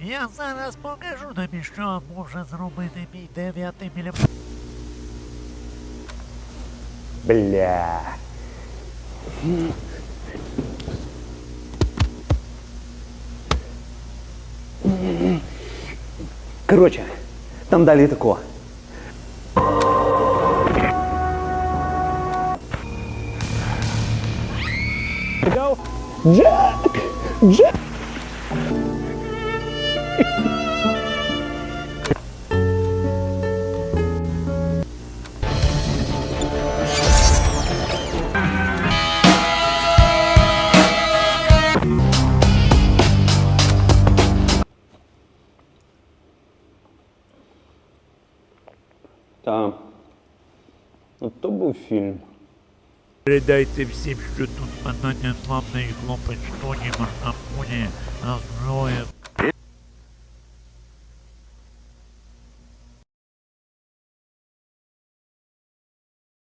Я зараз покажу тобі, що може зробити мій 9 мм. Бля. Короче, там далі тако. Джек! Джек! Та. Ну, то був фільм. Передайте всім, що тут мене незламний хлопець Тоні Махамуні, а зброя